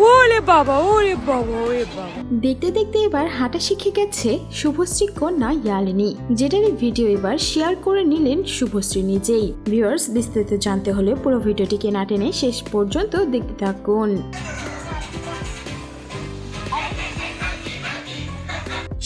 বাবা, ওরে বাবা ওরে বাবা। দেখতে দেখতে এবার হাঁটা শিখে গেছে শুভশ্রী কন্যা ইয়ালিনী যেটার ভিডিও এবার শেয়ার করে নিলেন শুভশ্রী নিজেই। ভিউয়ার্স বিস্তারিত জানতে হলে পুরো ভিডিওটিকে না টেনে শেষ পর্যন্ত দেখতে থাকুন।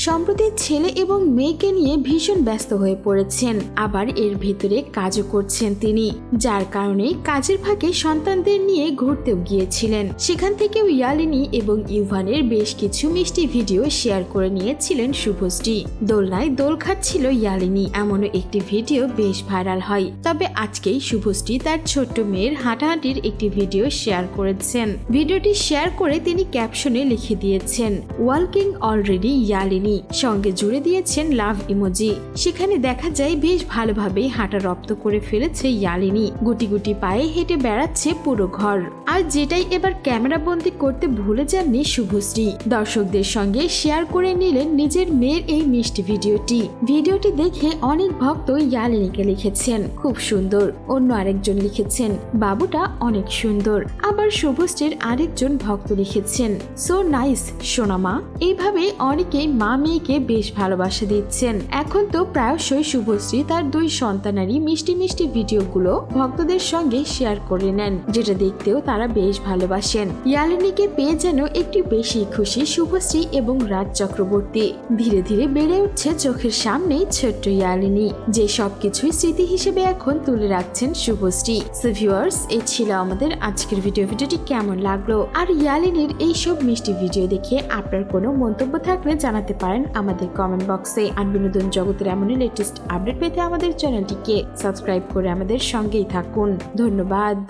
সম্প্রতি ছেলে এবং মেয়েকে নিয়ে ভীষণ ব্যস্ত হয়ে পড়েছেন। আবার এর ভেতরে কাজও করছেন তিনি, যার কারণে কাজের ফাঁকে সন্তানদের নিয়ে ঘুরতেও গিয়েছিলেন। সেখান থেকেও ইয়ালিনী এবং ইউভানের বেশ কিছু মিষ্টি ভিডিও শেয়ার করে নিয়েছিলেন শুভশ্রী। দোলনায় দোল খাচ্ছিল ইয়ালিনী, এমনও একটি ভিডিও বেশ ভাইরাল হয়। তবে আজকেই শুভশ্রী তার ছোট্ট মেয়ের হাঁটাহাঁটির একটি ভিডিও শেয়ার করেছেন। ভিডিওটি শেয়ার করে তিনি ক্যাপশনে লিখে দিয়েছেন ওয়ালকিং অলরেডি ইয়ালিনী সঙ্গে জুড়ে দিয়েছেন লাভ ইমোজি। সেখানে দেখা যায় বেশ ভালোভাবেই হাঁটা রপ্ত করে ফেলেছে ইয়ালিনী। গুটি গুটি পায়ে হেঁটে বেড়াচ্ছে পুরো ঘর। আর যেটাই এবার ক্যামেরা বন্দি করতে ভুলে যাননি শুভশ্রী। দর্শকদের সঙ্গে শেয়ার করে নিলেন নিজের মেয়ের এই মিষ্টি ভিডিওটি। ভিডিওটি দেখে অনেক ভক্ত ইয়ালিনীকে লিখেছেন, খুব সুন্দর। অন্য আরেকজন লিখেছেন, বাবুটা অনেক সুন্দর। আবার শুভশ্রীর আরেকজন ভক্ত লিখেছেন, সো নাইস সোনামা। এইভাবে অনেকেই মা মেয়েকে বেশ ভালোবাসা দিচ্ছেন। এখন তো প্রায়শই শুভশ্রী তার দুই সন্তানারই মিষ্টি মিষ্টি ভিডিওগুলো ভক্তদের সঙ্গে শেয়ার করে নেন, যেটা দেখতেও তারা বেশ ভালোবাসেন। ইয়ালিনীকে পেয়ে যেন একটু বেশি খুশি শুভশ্রী এবং রাজ চক্রবর্তী। ধীরে ধীরে বেড়ে উঠছে চোখের সামনেই ছোট্ট ইয়ালিনী, যে সবকিছুই স্মৃতি হিসেবে এখন তুলে রাখছেন শুভশ্রী। ভিউয়ার্স এই ছিল আমাদের আজকের ভিডিও ভিডিওটি কেমন লাগল? আর ইয়ালিনীর এই সব মিষ্টি ভিডিও দেখে আপনার কোনো মন্তব্য থাকলে জানাতে পারেন আমাদের কমেন্ট বক্সে আর বিনোদন জগতের এমনই লেটেস্ট আপডেট পেতে আমাদের চ্যানেলটিকে সাবস্ক্রাইব করে আমাদের সঙ্গেই থাকুন। ধন্যবাদ।